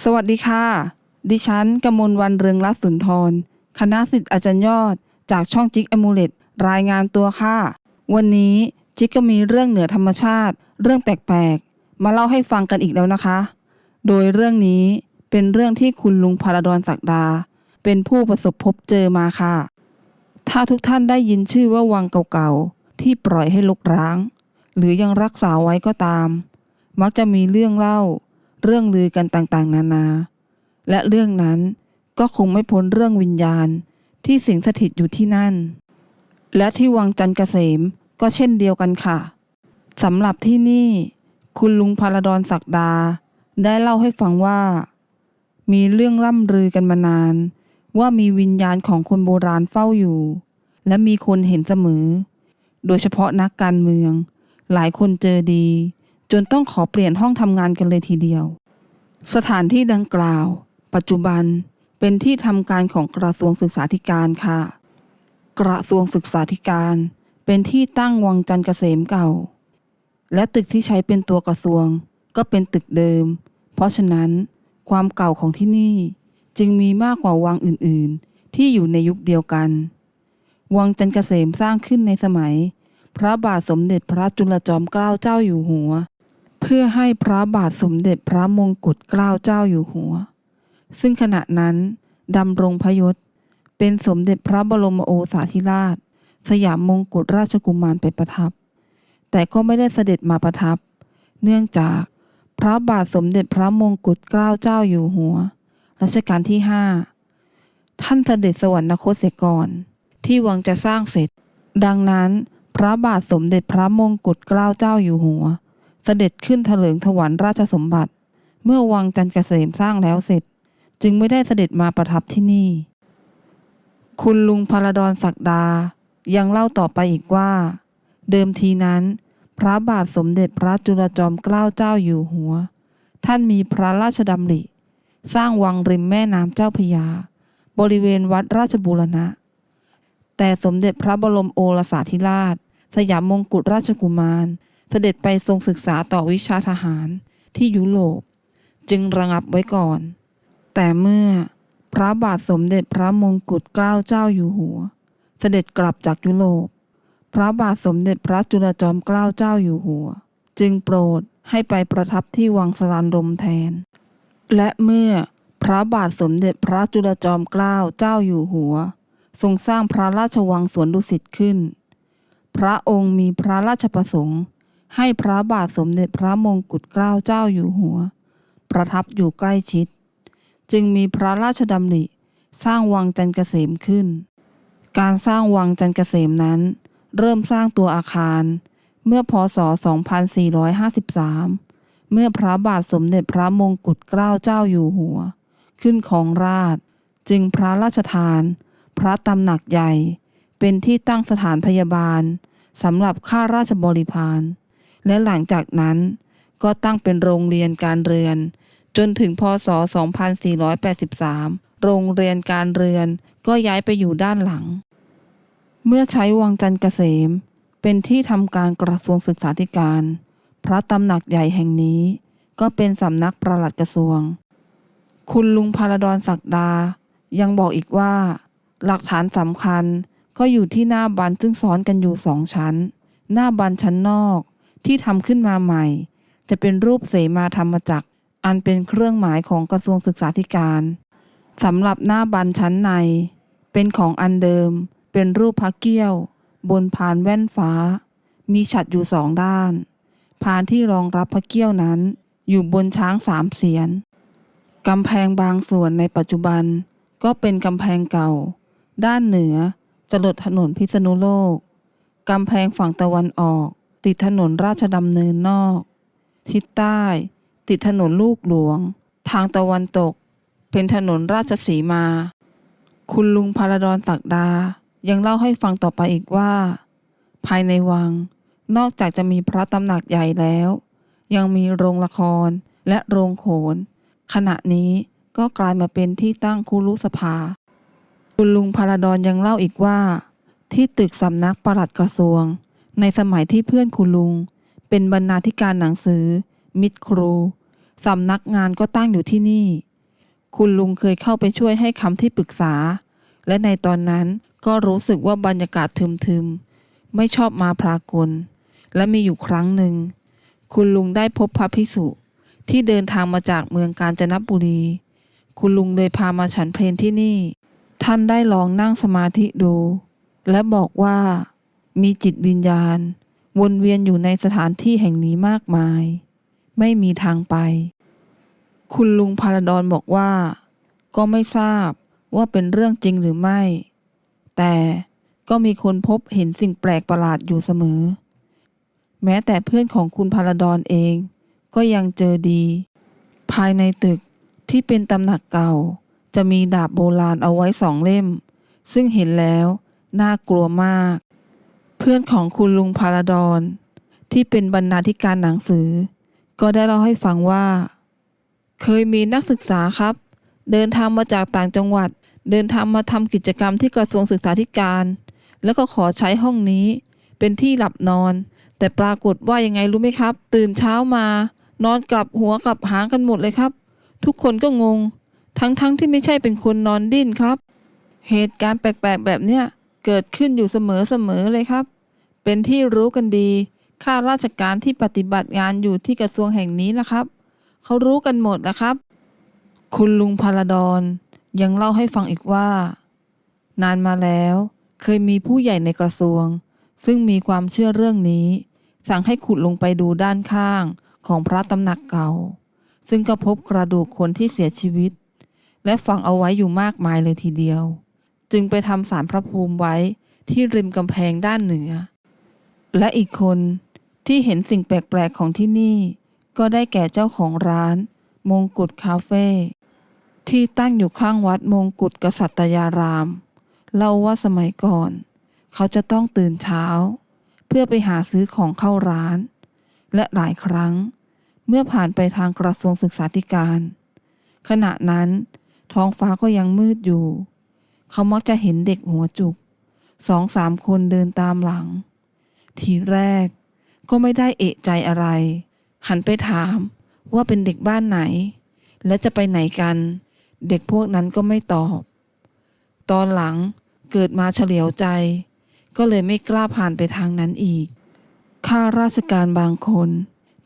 สวัสดีค่ะ ดิฉันกมลวันเรืองรัตน์สุนทร คณะสิทธิ์อาจารย์ยอด จากช่องจิกอมูเลตรายงานตัวค่ะ วันนี้จิกก็มีเรื่องเหนือธรรมชาติ เรื่องแปลกๆ มาเล่าให้ฟังกันอีกแล้วนะคะ โดยเรื่องนี้เป็นเรื่องที่คุณลุงพาราดอนศักดา เป็นผู้ประสบพบเจอมาค่ะ ถ้าทุกท่านได้ยินชื่อว่าวังเก่าๆ ที่ปล่อยให้ลกร้าง หรือยังรักษาไว้ก็ตาม มักจะมีเรื่องเล่า เรื่องลือกันต่างๆ นานา และเรื่องนั้นก็คงไม่พ้นเรื่องวิญญาณที่สิงสถิตอยู่ที่นั่น และที่วังจันเกษมก็เช่นเดียวกันค่ะสำหรับที่นี่ คุณลุงพาราดอนศักดา ได้เล่าให้ฟังว่า มีเรื่องร่ำลือกันมานาน ว่ามีวิญญาณของคนโบราณเฝ้าอยู่ และมีคนเห็นเสมอ โดยเฉพาะนักการเมือง หลายคนเจอดี จนต้องขอเปลี่ยนห้องทำงานกันเลยทีเดียว สถานที่ดังกล่าว ปัจจุบันเป็นที่ทำการของกระทรวงศึกษาธิการค่ะ กระทรวงศึกษาธิการ เป็นที่ตั้งวังจันทร์เกษมเก่า และตึกที่ใช้เป็นตัวกระทรวงก็เป็นตึกเดิม เพราะฉะนั้นความเก่าของที่นี่จึงมีมากกว่าวังอื่นๆ ที่อยู่ในยุคเดียวกัน วังจันทร์เกษมสร้างขึ้นในสมัย พระบาทสมเด็จพระจุลจอมเกล้าเจ้าอยู่หัว เพื่อให้พระบาทสมเด็จพระมงกุฎเกล้าเจ้าอยู่หัว ซึ่งขณะนั้นดำรงพยศ เป็นสมเด็จพระบรมโอษาธิราช สยามมงกุฎราชกุมารไปประทับ แต่ก็ไม่ได้เสด็จมาประทับ เนื่องจากพระบาทสมเด็จพระมงกุฎเกล้าเจ้าอยู่หัว รัชกาลที่ห้าท่านเสด็จสวรรคตเสียก่อน ที่วังจะสร้างเสร็จ ดังนั้นพระบาทสมเด็จพระมงกุฎเกล้าเจ้าอยู่หัว เสด็จขึ้นเถลิงถวัลราชสมบัติ เมื่อวังจันเกษมสร้างแล้วเสร็จ จึงไม่ได้เสด็จมาประทับที่นี่ คุณลุงพารดอนศักดา ยังเล่าต่อไปอีกว่า เดิมทีนั้น พระบาทสมเด็จพระจุลจอมเกล้าเจ้าอยู่หัว ท่านมีพระราชดำริ สร้างวังริมแม่น้ำเจ้าพยา บริเวณวัดราชบูรณะ แต่สมเด็จพระบรมโอรสาธิราช สยามมงกุฎราชกุมาร เสด็จไปทรงศึกษาต่อวิชาทหารที่ยุโรป จึงระงับไว้ก่อน แต่เมื่อพระบาทสมเด็จพระมงกุฎเกล้าเจ้าอยู่หัว เสด็จกลับจากยุโรป พระบาทสมเด็จพระจุลจอมเกล้าเจ้าอยู่หัว จึงโปรดให้ไปประทับที่วังสลานรมแทน และเมื่อพระบาทสมเด็จพระจุลจอมเกล้าเจ้าอยู่หัว ทรงสร้างพระราชวังสวนดุสิตขึ้น พระองค์มีพระราชประสงค์ ให้พระบาทสมเด็จพระมงกุฎเกล้าเจ้าอยู่หัว ประทับอยู่ใกล้ชิด จึงมีพระราชดำริสร้างวังจันเกษมขึ้น การสร้างวังจันเกษมนั้น เริ่มสร้างตัวอาคาร เมื่อพศ 2453 เมื่อพระบาทสมเด็จพระมงกุฎเกล้าเจ้าอยู่หัว ขึ้นของราช จึงพระราชทาน พระตำหนักใหญ่ เป็นที่ตั้งสถานพยาบาลสำหรับข้าราชบริพาร และหลังจากนั้นก็ตั้งเป็นโรงเรียนการเรือนจนถึงพศ 2483 โรงเรียนการเรือนก็ย้ายไปอยู่ด้านหลัง เมื่อใช้วังจันทร์เกษม เป็นที่ทำการกระทรวงศึกษาธิการ พระตำหนักใหญ่แห่งนี้ ก็เป็นสำนักประหลัดกระทรวง คุณลุงพาราดอนศักดา ยังบอกอีกว่า หลักฐานสำคัญก็อยู่ที่หน้าบันซึ่งซ้อนกันอยู่สองชั้น หน้าบันชั้นนอก ที่ทำขึ้นมาใหม่ จะเป็นรูปเสมาธรรมจักร อันเป็นเครื่องหมายของกระทรวงศึกษาธิการสำหรับหน้าบันชั้นใน เป็นของอันเดิม เป็นรูปพระเกี้ยว บนพานแว่นฟ้า มีฉัดอยู่สองด้าน พานที่รองรับพระเกี้ยวนั้น อยู่บนช้างสามเสียนกำแพงบางส่วนในปัจจุบัน ก็เป็นกำแพงเก่า ด้านเหนือจะลดถนนพิษณุโลก กำแพงฝั่งตะวันออก ติดถนนราชดำเนินนอก ทิศใต้ ติดถนนลูกหลวง ทางตะวันตก เป็นถนนราชสีมา คุณลุงพาราดอนศักดา ยังเล่าให้ฟังต่อไปอีกว่า ภายในวัง นอกจากจะมีพระตำหนักใหญ่แล้ว ยังมีโรงละครและโรงโขน ขณะนี้ก็กลายมาเป็นที่ตั้งคุรุสภา คุณลุงพาราดอนยังเล่าอีกว่า ที่ตึกสำนักปลัดกระทรวง ในสมัยที่เพื่อนคุณลุง เป็นบรรณาธิการหนังสือ มิตรครูสำนักงานก็ตั้งอยู่ที่นี่ คุณลุงเคยเข้าไปช่วยให้คำที่ปรึกษา และในตอนนั้นก็รู้สึกว่าบรรยากาศทึมๆ ไม่ชอบมาพรากล และมีอยู่ครั้งหนึ่ง คุณลุงได้พบพระภิกษุที่เดินทางมาจากเมืองกาญจนบุรี คุณลุงเลยพามาฉันเพลนที่นี่ ท่านได้ลองนั่งสมาธิดู และบอกว่า มีจิตวิญญาณ วนเวียนอยู่ในสถานที่แห่งนี้มากมาย ไม่มีทางไป คุณลุงพาราดอนบอกว่า ก็ไม่ทราบว่าเป็นเรื่องจริงหรือไม่ แต่ก็มีคนพบเห็นสิ่งแปลกประหลาดอยู่เสมอ แม้แต่เพื่อนของคุณพาราดอนเอง ก็ยังเจอดี ภายในตึกที่เป็นตำหนักเก่า จะมีดาบโบราณเอาไว้สองเล่ม ซึ่งเห็นแล้วน่ากลัวมาก เพื่อนของคุณลุงพาราดอนที่เป็นบรรณาธิการหนังสือ ก็ได้เล่าให้ฟังว่า เคยมีนักศึกษาครับ เดินทางมาจากต่างจังหวัด เดินทางมาทำกิจกรรมที่กระทรวงศึกษาธิการ แล้วก็ขอใช้ห้องนี้ เป็นที่หลับนอน แต่ปรากฏว่ายังไงรู้ไหมครับ ตื่นเช้ามานอนกลับหัวกลับหางกันหมดเลยครับ ทุกคนก็งง ทั้งๆทที่ไม่ใช่เป็นคนนอนดิ้นครับ เหตุการณ์แปลกๆแบบเนี้ยเกิดขึ้นอยู่เสมอๆเลยครับ เป็นที่รู้กันดี ข้าราชการที่ปฏิบัติงานอยู่ที่กระทรวงแห่งนี้นะครับ เขารู้กันหมดนะครับ คุณลุงพาราดอนยังเล่าให้ฟังอีกว่า นานมาแล้ว เคยมีผู้ใหญ่ในกระทรวง ซึ่งมีความเชื่อเรื่องนี้ สั่งให้ขุดลงไปดูด้านข้างของพระตำหนักเก่า ซึ่งก็พบกระดูกคนที่เสียชีวิต และฝังเอาไว้อยู่มากมายเลยทีเดียว จึงไปทำสารพระภูมิไว้ที่ริมกำแพงด้านเหนือ และอีกคนที่เห็นสิ่งแปลกๆของที่นี่ ก็ได้แก่เจ้าของร้าน มงกุฎคาเฟ่ที่ตั้งอยู่ข้างวัดมงกุฎกษัตยาราม เล่าว่าสมัยก่อน เขาจะต้องตื่นเช้า เพื่อไปหาซื้อของเข้าร้าน และหลายครั้ง เมื่อผ่านไปทางกระทรวงศึกษาธิการ ขณะนั้น ท้องฟ้าก็ยังมืดอยู่ เขามักจะเห็นเด็กหัวจุกสองสามคนเดินตามหลัง ทีแรก ก็ไม่ได้เอะใจอะไร หันไปถามว่าเป็นเด็กบ้านไหน และจะไปไหนกัน เด็กพวกนั้นก็ไม่ตอบ ตอนหลังเกิดมาเฉลียวใจ ก็เลยไม่กล้าผ่านไปทางนั้นอีก ข้าราชการบางคน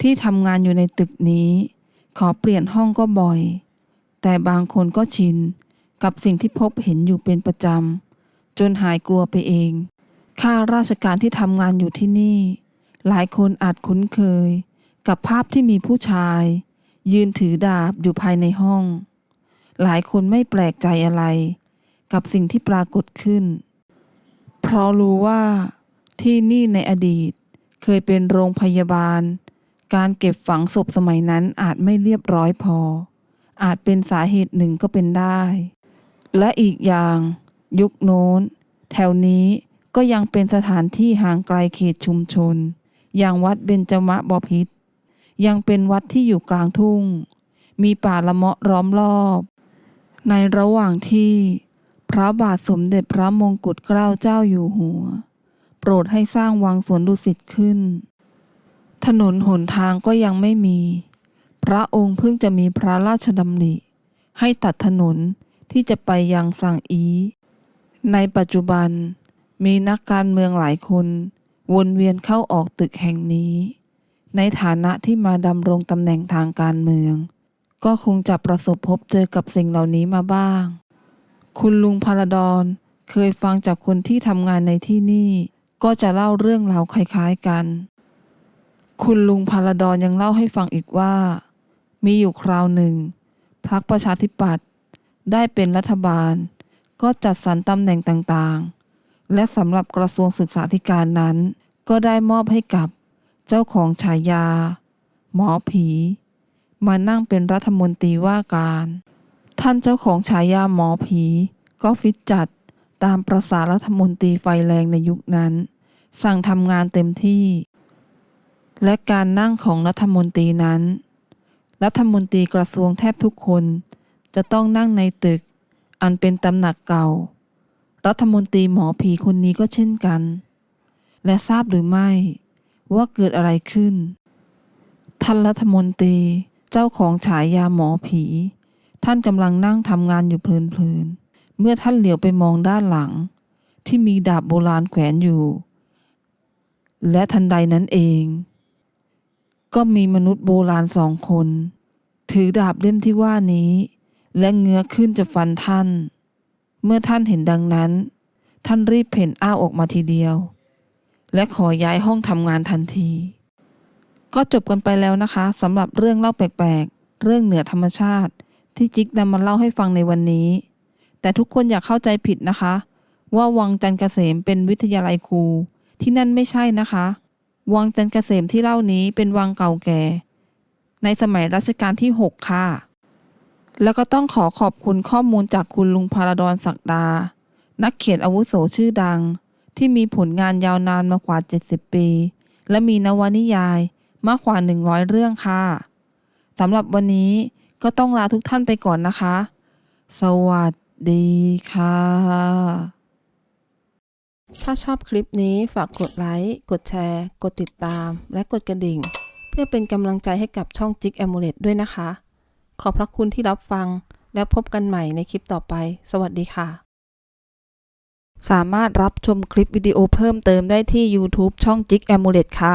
ที่ทำงานอยู่ในตึกนี้ ขอเปลี่ยนห้องก็บ่อย แต่บางคนก็ชินกับสิ่งที่พบเห็นอยู่เป็นประจำจนหายกลัวไปเอง ข้าราชการที่ทำงานอยู่ที่นี่ หลายคนอาจคุ้นเคย กับภาพที่มีผู้ชาย ยืนถือดาบอยู่ภายในห้อง หลายคนไม่แปลกใจอะไร กับสิ่งที่ปรากฏขึ้น เพราะรู้ว่าที่นี่ในอดีตเคยเป็นโรงพยาบาล การเก็บฝังศพสมัยนั้นอาจไม่เรียบร้อยพอ อาจเป็นสาเหตุหนึ่งก็เป็นได้ และอีกอย่าง ยุคโน้น แถวนี้ ก็ยังเป็นสถานที่ห่างไกลเขตชุมชน อย่างวัดเบญจมะบพิตรยังเป็นวัดที่อยู่กลางทุ่ง มีป่าละเมาะล้อมรอบ ในระหว่างที่พระบาทสมเด็จพระมงกุฎเกล้าเจ้าอยู่หัว โปรดให้สร้างวังสวนดุสิตขึ้น ถนนหนทางก็ยังไม่มี พระองค์เพิ่งจะมีพระราชดำริ ให้ตัดถนนที่จะไปยังสังอี ในปัจจุบัน มีนักการเมืองหลายคน วนเวียนเข้าออกตึกแห่งนี้ ในฐานะที่มาดำรงตำแหน่งทางการเมือง ก็คงจะประสบพบเจอกับสิ่งเหล่านี้มาบ้าง คุณลุงพาราดอนเคยฟังจากคนที่ทำงานในที่นี่ ก็จะเล่าเรื่องราวคล้ายๆกัน คุณลุงพาราดอนยังเล่าให้ฟังอีกว่า มีอยู่คราวหนึ่งพรรคประชาธิปัตย์ได้เป็นรัฐบาล ก็จัดสรรตำแหน่งต่างๆ และสำหรับกระทรวงศึกษาธิการนั้น ก็ได้มอบให้กับเจ้าของฉายา หมอผี มานั่งเป็นรัฐมนตรีว่าการ ท่านเจ้าของฉายาหมอผี ก็ฟิตจัดตามประสารัฐมนตรีไฟแรงในยุคนั้น สั่งทำงานเต็มที่ และการนั่งของรัฐมนตรีนั้น รัฐมนตรีกระทรวงแทบทุกคน จะต้องนั่งในตึก อันเป็นตำหนักเก่า รัฐมนตรีหมอผีคนนี้ก็เช่นกัน และทราบหรือไม่ว่าเกิดอะไรขึ้น ท่านรัฐมนตรีเจ้าของฉายาหมอผี ท่านกำลังนั่งทำงานอยู่เพลินๆ เมื่อท่านเหลียวไปมองด้านหลัง ที่มีดาบโบราณแขวนอยู่ และทันใดนั้นเอง ก็มีมนุษย์โบราณสองคน ถือดาบเล่มที่ว่านี้ และเงื้อขึ้นจะฟันท่าน เมื่อท่านเห็นดังนั้น ท่านรีบเพ่นอ้าวออกมาทีเดียว และขอย้ายห้องทำงานทันที ก็จบกันไปแล้วนะคะสำหรับเรื่องเล่าแปลกๆ เรื่องเหนือธรรมชาติ ที่จิ๊กนำมาเล่าให้ฟังในวันนี้ แต่ทุกคนอย่าเข้าใจผิดนะคะ ว่าวังจันเกษมเป็นวิทยาลัยครูที่นั่นไม่ใช่นะคะ วังจันเกษมที่เล่านี้เป็นวังเก่าแก่ ในสมัยรัชกาลที่ 6 ค่ะ แล้วก็ต้องขอขอบคุณข้อมูลจากคุณลุงพาราดอนศักดา นักเขียนอาวุโสชื่อดัง ที่มีผลงานยาวนานมากว่า 70 ปี และมีนวนิยายมากกว่า 100 เรื่องค่ะสำหรับวันนี้ก็ต้องลาทุกท่านไปก่อนนะคะ สวัสดีค่ะ ถ้าชอบคลิปนี้ฝากกดไลค์ กดแชร์ กดติดตาม และกดกระดิ่ง เพื่อเป็นกำลังใจให้กับช่องจิกแอมูเลตด้วยนะคะ ขอบพระคุณที่รับฟัง แล้วพบกันใหม่ในคลิปต่อไป สวัสดีค่ะ สามารถรับชมคลิปวิดีโอเพิ่มเติมได้ที่ YouTube ช่องจิกแอมูเลตค่ะ